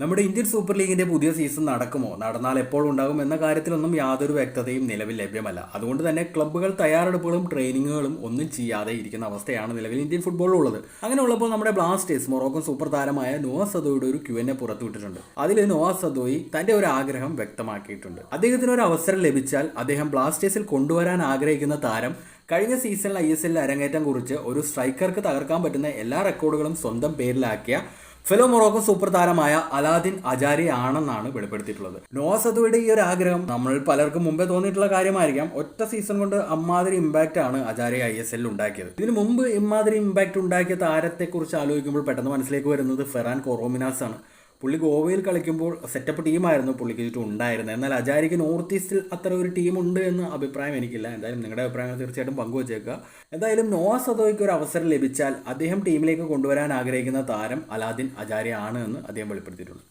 നമ്മുടെ Indian super ലീഗിന്റെ പുതിയ സീസൺ നടക്കുമോ? നടന്നാൽ എപ്പോൾ ഉണ്ടാകും എന്ന കാര്യത്തിലൊന്നും യാതൊരു വ്യക്തതയും നിലവിൽ ലഭ്യമല്ല. അതുകൊണ്ട് തന്നെ ക്ലബ്ബുകൾ തയ്യാറെടുപ്പുകളും ട്രെയിനിങ്ങുകളും ഒന്നും ചെയ്യാതെ ഇരിക്കുന്ന അവസ്ഥയാണ് നിലവിൽ ഇന്ത്യൻ ഫുട്ബോളിലുള്ളത് അങ്ങനെ ഉള്ളപ്പോൾ നമ്മുടെ ബ്ലാസ്റ്റേഴ്സ് മൊറോക്കൻ സൂപ്പർ താരമായ നോവാ സദോയുടെ ഒരു ക്യു എന്നെ പുറത്തുവിട്ടിട്ടുണ്ട്. അതിൽ നോവാ സദോയി തന്റെ ഒരു ആഗ്രഹം വ്യക്തമാക്കിയിട്ടുണ്ട്. അദ്ദേഹത്തിന് ഒരു അവസരം ലഭിച്ചാൽ അദ്ദേഹം ബ്ലാസ്റ്റേഴ്സിൽ കൊണ്ടുവരാൻ ആഗ്രഹിക്കുന്ന താരം കഴിഞ്ഞ സീസണിൽ ഐ എസ് എല്ലിൽ അരങ്ങേറ്റം കുറിച്ച് ഒരു സ്ട്രൈക്കർക്ക് തകർക്കാൻ പറ്റുന്ന എല്ലാ റെക്കോർഡുകളും സ്വന്തം പേരിലാക്കിയ ഫെലോ മൊറോക്കോ സൂപ്പർ താരമായ അലാദിൻ അജാരി ആണെന്നാണ് വെളിപ്പെടുത്തിയിട്ടുള്ളത്. നോസദുയുടെ ഈ ഒരു ആഗ്രഹം നമ്മൾ പലർക്കും മുമ്പേ തോന്നിയിട്ടുള്ള കാര്യമായിരിക്കാം. ഒറ്റ സീസൺ കൊണ്ട് അമ്മാതിരി ഇമ്പാക്റ്റ് ആണ് അജാരി ഐ എസ് എല്ലിൽ ഉണ്ടാക്കിയത്. ഇതിനു മുമ്പ് ഇമ്മാതിരി ഇമ്പാക്റ്റ് ഉണ്ടാക്കിയ താരത്തെക്കുറിച്ച് ആലോചിക്കുമ്പോൾ പെട്ടെന്ന് മനസ്സിലേക്ക് വരുന്നത് ഫെറാൻ കൊറോമിനാസ് ആണ്. പുള്ളി ഗോവയിൽ കളിക്കുമ്പോൾ സെറ്റപ്പ് ടീമായിരുന്നു പുള്ളിക്ക് ചുറ്റും ഉണ്ടായിരുന്നത്. എന്നാൽ അജാരിക്ക് നോർത്ത് ഈസ്റ്റിൽ അത്ര ഒരു ടീമുണ്ട് എന്ന അഭിപ്രായം എനിക്കില്ല. എന്തായാലും നിങ്ങളുടെ അഭിപ്രായങ്ങൾ തീർച്ചയായിട്ടും പങ്കുവച്ചേക്കുക. എന്തായാലും നോവ സദോയ്ക്ക് ഒരു അവസരം ലഭിച്ചാൽ അദ്ദേഹം ടീമിലേക്ക് കൊണ്ടുവരാൻ ആഗ്രഹിക്കുന്ന താരം അലാദിൻ അജാരി ആണ് എന്ന് അദ്ദേഹം വെളിപ്പെടുത്തിയിട്ടുണ്ട്.